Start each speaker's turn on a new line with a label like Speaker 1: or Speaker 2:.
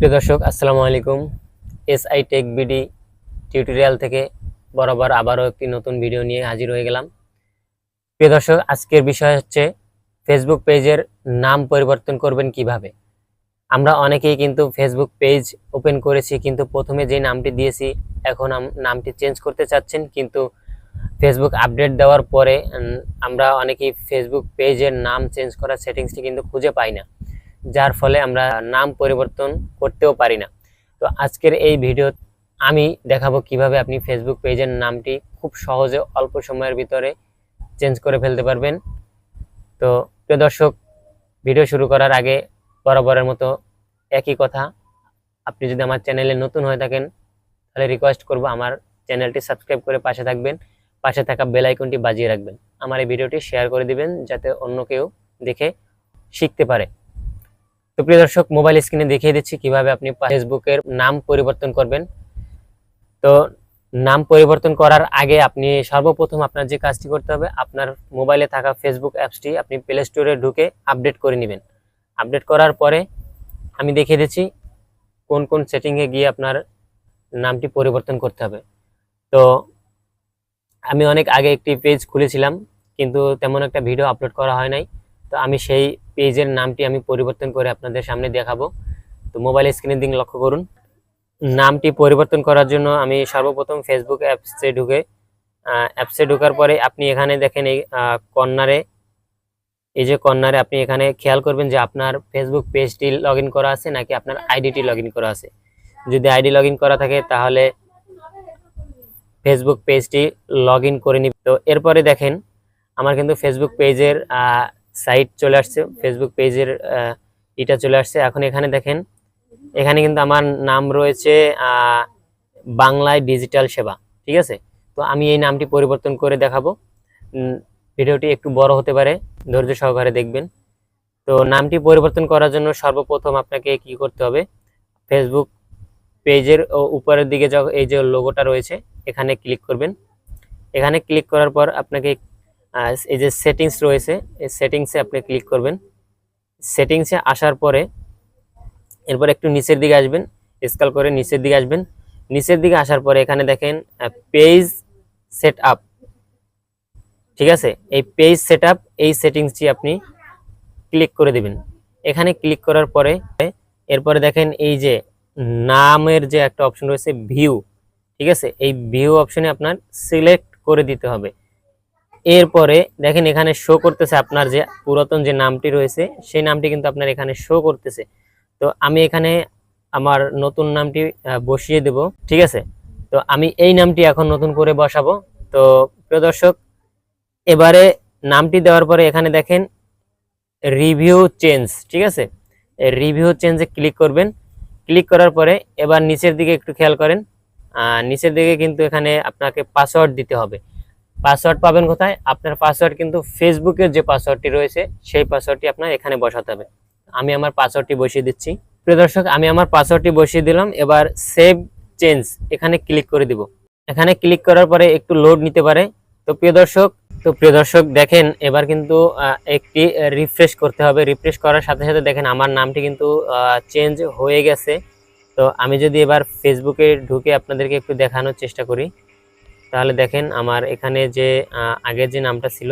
Speaker 1: প্রিয় দর্শক, আসসালামু আলাইকুম। S I Tech BD tutorial থেকে বরাবর আবারও একটি নতুন ভিডিও নিয়ে হাজির হয়ে গেলাম। প্রিয় দর্শক, আজকের বিষয় হচ্ছে ফেসবুক পেজের নাম পরিবর্তন করবেন কীভাবে? আমরা অনেকেই কিন্তু ফেসবুক পেজ ওপেন করেছি, কিন্তু প্রথমে যে নামটি দিয়েছি, এখন নামটি চেঞ্জ করতে চাচ্ছেন, কিন্তু ফেসবুক আপডেট দেওয়ার পরে আমরা অনেকেই ফেসবুক পেজের নাম চেঞ্জ করার সেটিংসটি কিন্তু খুঁজে পাই না। যার ফলে আমরা নাম পরিবর্তন করতেও পারি না। তো আজকের এই ভিডিও আমি দেখাবো কীভাবে আপনি ফেসবুক পেজের নামটি খুব সহজে অল্প সময়ের ভিতরে চেঞ্জ করে ফেলতে পারবেন। তো প্রিয় দর্শক, ভিডিও শুরু করার আগে বরাবরের মতো একই কথা। আপনি যদি আমার চ্যানেলে নতুন হয়ে থাকেন, তাহলে রিকোয়েস্ট করব আমার চ্যানেলটি সাবস্ক্রাইব করে পাশে থাকবেন। পাশে থাকা বেল আইকনটি বাজিয়ে রাখবেন। আমার এই ভিডিওটি শেয়ার করে দিবেন, যাতে অন্য কেউ দেখে শিখতে পারে। তো প্রিয় দর্শক মোবাইল স্ক্রিনে দেখিয়ে দিচ্ছি কীভাবে আপনি ফেসবুকের নাম পরিবর্তন করবেন। তো নাম পরিবর্তন করার আগে আপনি সর্বপ্রথম আপনার যে কাজটি করতে হবে, আপনার মোবাইলে থাকা ফেসবুক অ্যাপসটি আপনি প্লে স্টোরে ঢুকে আপডেট করে নেবেন। আপডেট করার পরে আমি দেখিয়ে দিচ্ছি কোন কোন সেটিংয়ে গিয়ে আপনার নামটি পরিবর্তন করতে হবে। তো আমি অনেক আগে একটি পেজ খুলেছিলাম, কিন্তু তেমন একটা ভিডিও আপলোড করা হয় নাই। তো আমি সেই পেজের নামটি আমি পরিবর্তন করে আপনাদের সামনে দেখাবো। তো মোবাইল স্ক্রিনের দিকে লক্ষ্য করুন। নামটি পরিবর্তন করার জন্য আমি সর্বপ্রথম ফেসবুক অ্যাপসে ঢুকে অ্যাপসে ঢোকার পরে আপনি এখানে দেখেন এই কর্নারে, এই যে কর্নারে আপনি এখানে খেয়াল করবেন যে আপনার ফেসবুক পেজটি লগ করা আছে নাকি আপনার আইডিটি লগ করা আছে। যদি আইডি লগ করা থাকে তাহলে ফেসবুক পেজটি লগ ইন করে নিব। তো এরপরে দেখেন, আমার কিন্তু ফেসবুক পেজের সাইট চলে আসছে ফেসবুক পেজের এটা চলে আসছে। এখন এখানে দেখেন, এখানে কিন্তু আমার নাম রয়েছে বাংলায় ডিজিটাল সেবা, ঠিক আছে? তো আমি এই নামটি পরিবর্তন করে দেখাবো। ভিডিওটি একটু বড় হতে পারে, ধৈর্য সহকারে দেখবেন। তো নামটি পরিবর্তন করার জন্য সর্বপ্রথম আপনাকে কি করতে হবে ফেসবুক পেজের উপরের দিকে এই যে লোগোটা রয়েছে, এখানে ক্লিক করবেন। এখানে ক্লিক করার পর আপনাকে আহ, এই যে সেটিংস রয়েছে এই সেটিংসে আপনি ক্লিক করবেন। সেটিংসে আসার পরে এরপর একটু নিচের দিকে আসবেন স্কাল করে নিচের দিকে আসবেন। নিচের দিকে আসার পরে এখানে দেখেন পেজ সেট আপ ঠিক আছে? এই পেজ সেট আপ এই সেটিংসটি আপনি ক্লিক করে দিবেন। এখানে ক্লিক করার পরে এরপরে দেখেন এই যে নামের যে একটা অপশন রয়েছে ভিউ ঠিক আছে? এই ভিউ অপশনে আপনার সিলেক্ট করে দিতে হবে। এরপরে দেখেন এখানে শো করতেছে আপনার যে পুরাতন যে নামটি রয়েছে, সেই নামটি কিন্তু আপনার এখানে শো করতেছে। তো আমি এখানে আমার নতুন নামটি বসিয়ে দেব, ঠিক আছে? তো আমি এই নামটি এখন নতুন করে বসাবো। তো প্রিয় দর্শক, এবারে নামটি দেওয়ার পরে এখানে দেখেন রিভিউ চেঞ্জ ঠিক আছে? রিভিউ চেঞ্জে ক্লিক করবেন। ক্লিক করার পরে এবার নিচের দিকে একটু খেয়াল করেন। নিচের দিকে কিন্তু এখানে আপনাকে পাসওয়ার্ড দিতে হবে। পাসওয়ার্ড পাবেন কোথায়? আপনার পাসওয়ার্ড কিন্তু ফেসবুকের যে পাসওয়ার্ডটি রয়েছে, সেই পাসওয়ার্ডটি আপনার এখানে বসাতে হবে। আমি আমার পাসওয়ার্ডটি বসিয়ে দিচ্ছি। প্রিয় দর্শক, আমি আমার পাসওয়ার্ডটি বসিয়ে দিলাম। এবার সেভ চেঞ্জ এখানে ক্লিক করে দিব। এখানে ক্লিক করার পরে একটু লোড নিতে পারে। তো প্রিয় দর্শক, তো প্রিয় দর্শক, দেখেন এবার কিন্তু একটি রিফ্রেশ করতে হবে। রিফ্রেশ করার সাথে সাথে দেখেন আমার নামটি কিন্তু চেঞ্জ হয়ে গেছে। তো আমি যদি এবার ফেসবুকে ঢুকে আপনাদেরকে একটু দেখানোর চেষ্টা করি। তাহলে দেখেন আমার এখানে যে আগে আগের যে নামটা ছিল